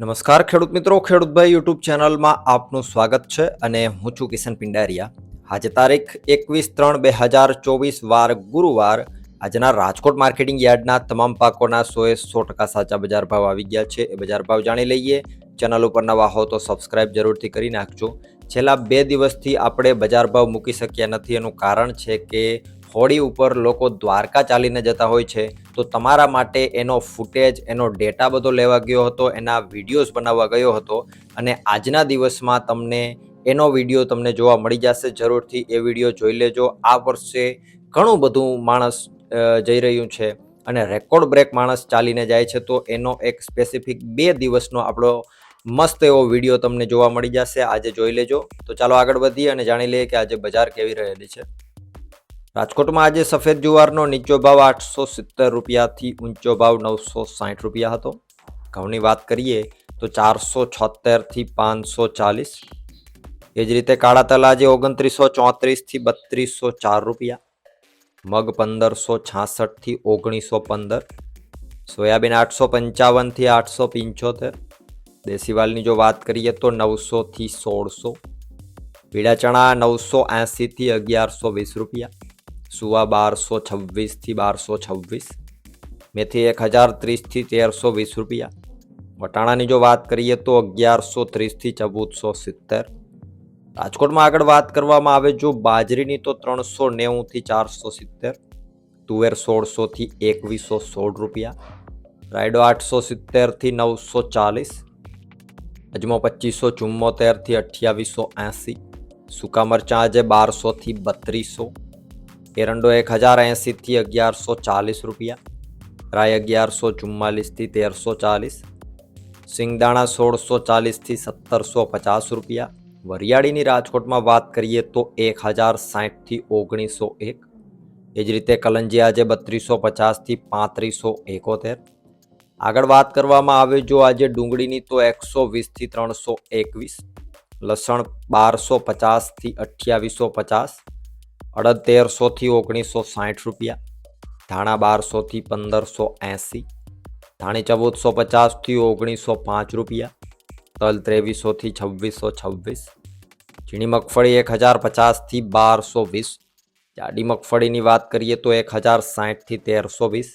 નમસ્કાર ખેડૂત મિત્રો ખેડૂતભાઈ યુટ્યુબ ચેનલમાં આપનું સ્વાગત છે અને હું છું કિશન પિંડારિયા. આજે તારીખ એકવીસ ત્રણ બે હજાર ચોવીસ, વાર ગુરુવાર. આજના રાજકોટ માર્કેટિંગ યાર્ડના તમામ પાકોના સોએ સો ટકા સાચા બજાર ભાવ આવી ગયા છે. એ બજાર ભાવ જાણી લઈએ. ચેનલ ઉપર નવા હો તો સબસ્ક્રાઇબ જરૂરથી કરી નાખજો. છેલ્લા બે દિવસથી આપણે બજાર ભાવ મૂકી શક્યા નથી. એનું કારણ છે કે હોળી ઉપર લોકો દ્વારકા ચાલીને જતા હોય છે. તો તમારા માટે એનો ફૂટેજ, એનો ડેટા બધો લેવા ગયો હતો, એના વિડીયોઝ બનાવવા ગયો હતો અને આજના દિવસમાં તમને એનો વીડિયો તમને જોવા મળી જશે. જરૂરથી એ વીડિયો જોઈ લેજો. આ વર્ષે ઘણું બધું માણસ જઈ રહ્યું છે અને રેકોર્ડ બ્રેક માણસ ચાલીને જાય છે. તો એનો એક સ્પેસિફિક બે દિવસનો આપણો મસ્ત એવો વીડિયો તમને જોવા મળી જશે. આજે જોઈ લેજો. તો ચાલો આગળ વધીએ અને જાણી લઈએ કે આજે બજાર કેવી રહેલી છે. રાજકોટમાં આજે સફેદ જુવારનો નીચો ભાવ આઠસો સિત્તેર રૂપિયાથી ઊંચો ભાવ નવસો સાઠ રૂપિયા હતો. ઘઉંની વાત કરીએ તો ચારસો છોતેરથી પાંચસો ચાલીસ. એ જ રીતે કાળા તલ આજે ઓગણત્રીસો ચોત્રીસથી બત્રીસો ચાર રૂપિયા. મગ પંદરસો છાસઠથી ઓગણીસો પંદર. સોયાબીન આઠસો પંચાવનથી આઠસો પંચોતેર. દેશીવાલની જો વાત કરીએ તો નવસોથી સોળસો. પીળા ચણા નવસો એંસીથી અગિયારસો વીસ રૂપિયા. સુવા બારસો છવ્વીસથી બારસો છવ્વીસ. મેથી એક હજાર ત્રીસથી તેરસો વીસ રૂપિયા. વટાણાની જો વાત કરીએ તો અગિયારસો ત્રીસથી ચૌદસો સિત્તેર. રાજકોટમાં આગળ વાત કરવામાં આવે જો બાજરીની તો ત્રણસો નેવુંથી ચારસો સિત્તેર. તુવેર સોળસોથી એકવીસો સોળ રૂપિયા. રાયડો આઠસો સિત્તેરથી નવસો ચાલીસ. અજમો પચીસો ચુમ્મોતેરથી અઠ્યાવીસો એંસી. સૂકા મરચાં આજે બારસોથી બત્રીસો. એરંડો એક હજાર એંસીથી અગિયારસો ચાલીસ રૂપિયા રાય અગિયારસો ચુમ્માલીસથી તેરસો ચાલીસ સિંગદાણા સોળસો ચાલીસથી સત્તરસો પચાસ રૂપિયા વરિયાળીની રાજકોટમાં વાત કરીએ તો એક હજાર સાઠથી ઓગણીસો એક એ જ રીતે કલંજી આજે બત્રીસો પચાસથી પાંત્રીસો એકોતેર આગળ વાત કરવામાં આવે જો આજે ડુંગળીની તો એકસો વીસથી ત્રણસો એકવીસ, લસણ બારસો પચાસથી અઠ્યાવીસો પચાસ અડદ તેરસોથી ઓગણીસો સાઠ રૂપિયા ધાણા બારસોથી પંદરસો એંસી ધાણી ચૌદસો પચાસથી ઓગણીસો પાંચ રૂપિયા તલ ત્રેવીસોથી છવ્વીસો છવ્વીસ ઝીણી મગફળી એક હજાર પચાસથી બારસો વીસ જાડી મગફળીની વાત કરીએ તો એક હજાર સાઠથી તેરસો વીસ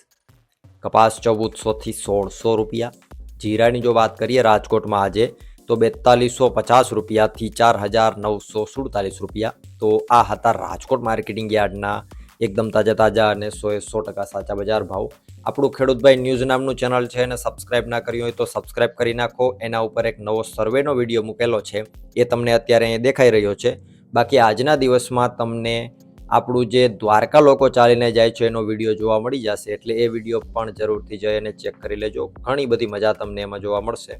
કપાસ ચૌદસોથી સોળસો રૂપિયા જીરાની જો વાત કરીએ રાજકોટમાં આજે તો બેતાલીસો પચાસ રૂપિયાથી ચાર હજાર નવસો સુડતાલીસ રૂપિયા. તો આ હતા રાજકોટ માર્કેટિંગ યાર્ડના એકદમ તાજા તાજા અને સોએ સો ટકા સાચા બજાર ભાવ. આપણું ખેડૂતભાઈ ન્યૂઝ નામનું ચેનલ છે અને સબસ્ક્રાઇબ ના કર્યું હોય તો સબસ્ક્રાઇબ કરી નાખો. એના ઉપર એક નવો સર્વેનો વીડિયો મૂકેલો છે. એ તમને અત્યારે અહીં દેખાઈ રહ્યો છે. બાકી આજના દિવસમાં તમને આપણું જે દ્વારકા લોકો ચાલીને જાય છે એનો વીડિયો જોવા મળી જશે. એટલે એ વીડિયો પણ જરૂરથી જઈ અને ચેક કરી લેજો. ઘણી બધી મજા તમને એમાં જોવા મળશે.